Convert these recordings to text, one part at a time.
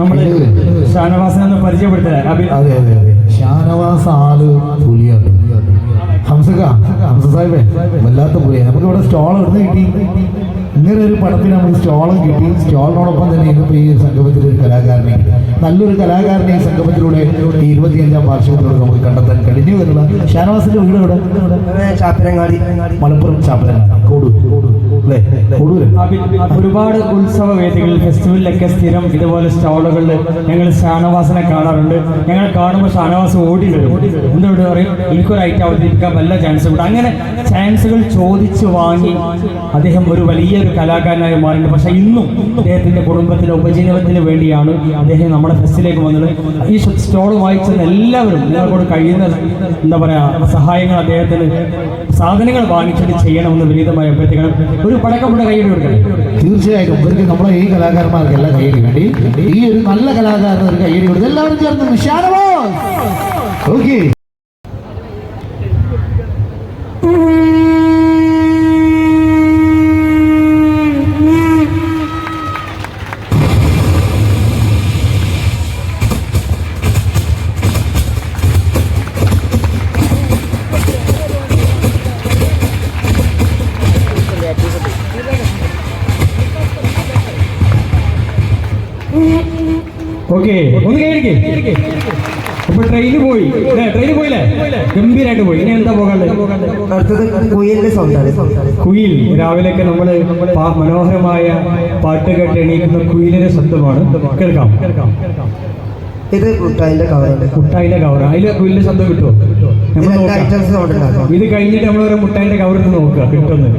നമ്മൾ പുലിയാണ്. ഹംസക ഹംസ സാഹിബേ വല്ലാത്ത പുലിയാണ് നമുക്ക് ഇവിടെ സ്റ്റോൾ എടുത്ത് കിട്ടി. ഇങ്ങനെ ഒരു പടത്തിന് നമ്മൾ സ്റ്റോളും കിട്ടി. സ്റ്റോളിനോടൊപ്പം തന്നെ ഇന്നിപ്പോൾ ഈ സംഗമത്തിൽ ഒരു കലാകാരനെ നല്ലൊരു കലാകാരനെ ഈ സംഗമത്തിലൂടെ ഈ ഇരുപത്തിയഞ്ചാം വാർഷികത്തിലൂടെ നമുക്ക് കണ്ടെത്താൻ കഴിഞ്ഞു എന്നുള്ള ഷാനവാസിന്റെ വീട് ഇവിടെ ചാപ്പരങ്ങാടി മലപ്പുറം ചാപ്പരങ്ങാടി കോടൂർ ഒരുപാട് ഉത്സവ വേദികളിൽ ഫെസ്റ്റിവലിലൊക്കെ സ്ഥിരം ഇതുപോലെ സ്റ്റോളുകളിൽ ഞങ്ങൾ ഷാനവാസിനെ കാണാറുണ്ട്. ഞങ്ങൾ കാണുമ്പോൾ ഷാനവാസ് ഓടി വരും. എന്തുകൊണ്ട് പറയും? എനിക്കൊരു ഐറ്റം അവതരിപ്പിക്കാൻ വല്ല ചാൻസ് ഉണ്ട്. അങ്ങനെ ചാൻസുകൾ ചോദിച്ചു വാങ്ങി അദ്ദേഹം ഒരു വലിയൊരു കലാകാരനായി മാറിയിട്ടുണ്ട്. പക്ഷേ ഇന്നും അദ്ദേഹത്തിന്റെ കുടുംബത്തിന് ഉപജീവനത്തിന് വേണ്ടിയാണ് അദ്ദേഹം നമ്മുടെ ഫെസ്റ്റിലേക്ക് വന്നത്. ഈ സ്റ്റോൾ വായിച്ചത് എല്ലാവരും നിങ്ങളോട് കഴിയുന്ന എന്താ പറയാ സഹായങ്ങൾ അദ്ദേഹത്തിന് സാധനങ്ങൾ വാങ്ങിച്ചിട്ട് ചെയ്യണമെന്ന് വിനീതമായ അഭ്യർത്ഥിക്കണം. ഒരു പടക്കമുള്ള കയ്യിൽ കൊടുക്കണം തീർച്ചയായിട്ടും. ഇവർക്ക് നമ്മളെ ഈ കലാകാരന്മാർക്ക് എല്ലാം കയ്യടി വേണ്ടി ഈ ഒരു നല്ല കലാകാരന് ഒരു കയ്യടി കൊടുത്ത് എല്ലാവരും ചേർന്ന് ഓക്കെ. അപ്പൊ ട്രെയിന് പോയി. ട്രെയിന് പോയില്ലേ? ഗംഭീരായിട്ട് പോയി. ഇനി എന്താ പോകാണ്ട്? അടുത്തത് കുയിലിന്റെ സൗണ്ടാണ്. കുയിൽ. രാവിലെയൊക്കെ നമ്മൾ മനോഹരമായ പാട്ട് കേട്ട് എണീക്കുന്ന കുയിലിന്റെ ശബ്ദമാണ്. കേൾക്കാം. ഇത് മുട്ടായിന്റെ കവറാണ് മുട്ടായിന്റെ കവർ അതിൽ കുയിലിന്റെ ശബ്ദം കിട്ടുമോ നമ്മൾ ഇത് കഴിഞ്ഞിട്ട് നമ്മൾ മുട്ടായിന്റെ കവർ നോക്കുക. കിട്ടുമെന്ന്.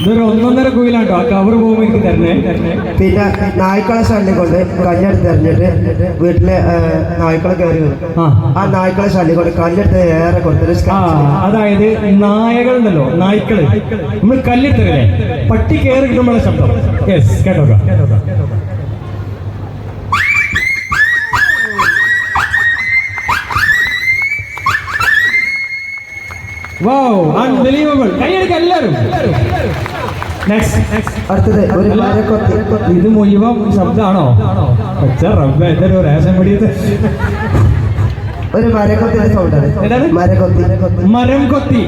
ഇതൊരു ഒന്നൊന്നര കുയിലാട്ടോ. ആ കവർ പോകുമ്പോൾ എനിക്ക് തരണേ. പിന്നെ നായ്ക്കളെ ശല്യം കൊണ്ട് കല്ലെടുത്ത് തെരഞ്ഞിട്ട് വീട്ടിലെ നായ്ക്കളെ കയറി വരും ആ. നായ്ക്കളെ ശല്യം കൊണ്ട് കല്ലെടുത്ത് ഏറെ കൊടുത്തിട്ട് ആ അതായത് നായകളുണ്ടല്ലോ നായ്ക്കൾ. നമ്മൾ കല്ലെടുത്തല്ലേ പട്ടി കയറി കിട്ടുമ്പോൾ ശബ്ദം. യെസ് കേട്ടോ വൗ അൺബിലീവബിൾ കൈയെടുക്കുക എല്ലാവരും. അടുത്തത് ഒരു ഇത് മുഴുവൻ ശബ്ദമാണോ എന്തൊരു റേഷൻ പിടിയത് ഒരു മരക്കൊത്തിന്റെ സൗണ്ടാണ്? മരക്കൊത്തി. മരം കൊത്തി.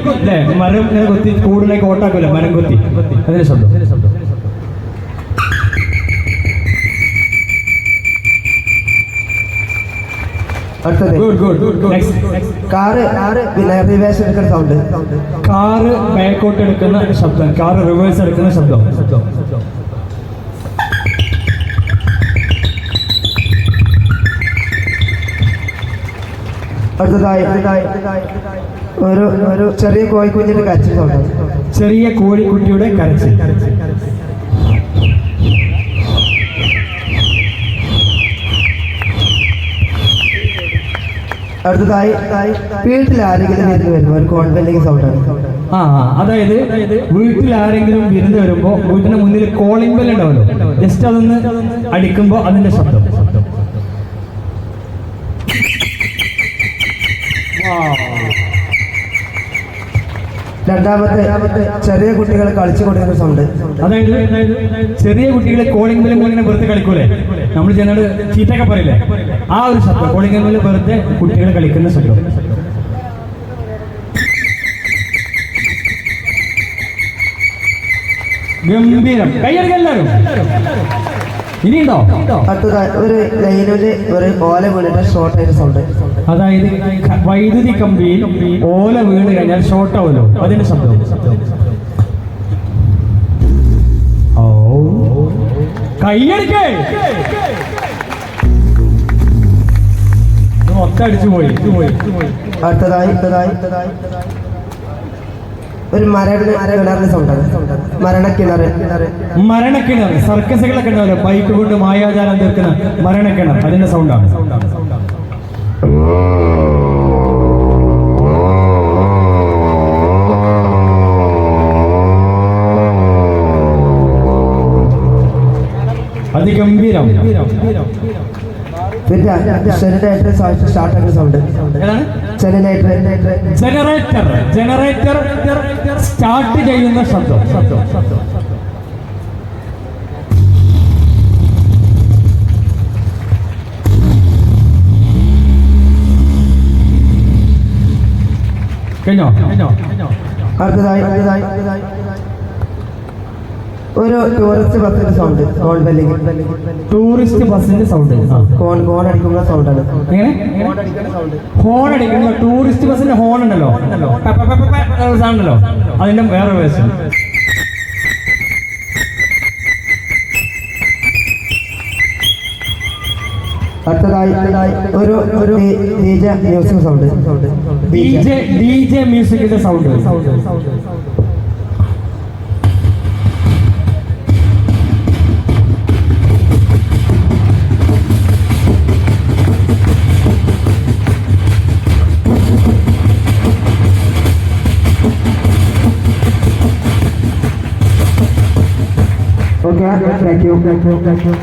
മരം കൊത്തി. കൂടുതലേക്ക് ഓട്ടാക്കൂല മരം കൊത്തി. അതിന്റെ ശബ്ദം. കാറ് പിന്നെ റിവേഴ്സ് എടുക്കുന്ന സൗണ്ട് കാറ് ബാക്കോട്ട് എടുക്കുന്ന ശബ്ദം. കാറ് റിവേഴ്സ് എടുക്കുന്ന ശബ്ദം. അടുത്തതായി ഒരു ഒരു ചെറിയ കോഴിക്കുഞ്ഞിന്റെ കരച്ചിൽ ചെറിയ കോഴിക്കുട്ടിയുടെ കരച്ചിൽ. അടുത്തതായി വീട്ടിൽ ആരെങ്കിലും വിരുന്ന് വരുമ്പോൾ ഒരു കോൺവെന്റിങ് സൗണ്ടാണ് ആ ആ, അതായത് വീട്ടിൽ ആരെങ്കിലും വിരുന്ന് വരുമ്പോ വീട്ടിന് മുന്നിൽ കോളിംഗ് ബെൽ ഉണ്ടാവല്ലോ. ജസ്റ്റ് അതൊന്ന് അടിക്കുമ്പോ അതിന്റെ ശബ്ദം. രണ്ടാമത്തെ ചെറിയ കുട്ടികൾ കളിച്ചു കൊടുക്കുന്ന സൗണ്ട്. അതായത് ചെറിയ കുട്ടികളെ കോളിംഗ് ബെല്ലും ഇങ്ങനെ വെറുതെ കളിക്കൂലേ? നമ്മൾ ചെന്നോട് ചീറ്റൊക്കെ പറയില്ലേ? ആ ഒരു ശബ്ദം കോളിംഗ് ബെല്ലിൽ വെറുതെ കുട്ടികൾ കളിക്കുന്ന ശബ്ദം. ഗംഭീരം. കൈയടിക്കുക എല്ലാവരും. ഇനിയുണ്ടോ? അടുത്തതായി ഒരു ലൈനിൽ ഒരു ഓല വീണിട്ട് ഷോർട്ട് ആയിട്ട് സൗണ്ട് അതായത് വൈദ്യുതി കമ്പിയിൽ ഓല വീണ് കഴിഞ്ഞാൽ ഷോർട്ട് ആവുമല്ലോ. അതിന് ശബ്ദം. ഓ മൊത്തം അടിച്ചു പോയി അടുത്തതായി. അടുത്തതായി. അടുത്തതായി. ഒരു മരണ കിണറിന് സൗണ്ടാണ് മരണക്കിണർ മരണക്കിണർ സർക്കസുകളൊക്കെ ഉണ്ടാവില്ല? ബൈക്ക് കൊണ്ട് മായാജാലം തീർക്കുന്ന മരണക്കിണർ. അതിന്റെ സൗണ്ടാണ് അതിഗംഭീരം. Start sound generator. Generator generator start ചെയ്യുന്ന ശബ്ദം. ശബ്ദം കഴിഞ്ഞോ? കഴിഞ്ഞോ? അടുത്തതായി അടുത്തതായി. ഒരു ടൂറിസ്റ്റ് ബസ്സിന്റെ സൗണ്ട് ഹോൺ ബെല്ലിങ് ടൂറിസ്റ്റ് ബസ്സിന്റെ സൗണ്ട് ഹോൺ ഹോൺ അടിക്കുന്ന സൗണ്ടാണ് ഹോൺ അടിക്കുന്ന ടൂറിസ്റ്റ് ബസ്സിന്റെ ഹോൺ ഉണ്ടല്ലോ. സൗണ്ടല്ലോ അതിന്റെ വേറെ വേഷം അടുത്തതായി ഒരു ഒരു D J music sound D J D J മ്യൂസിക്കിന്റെ sound okay Thank you.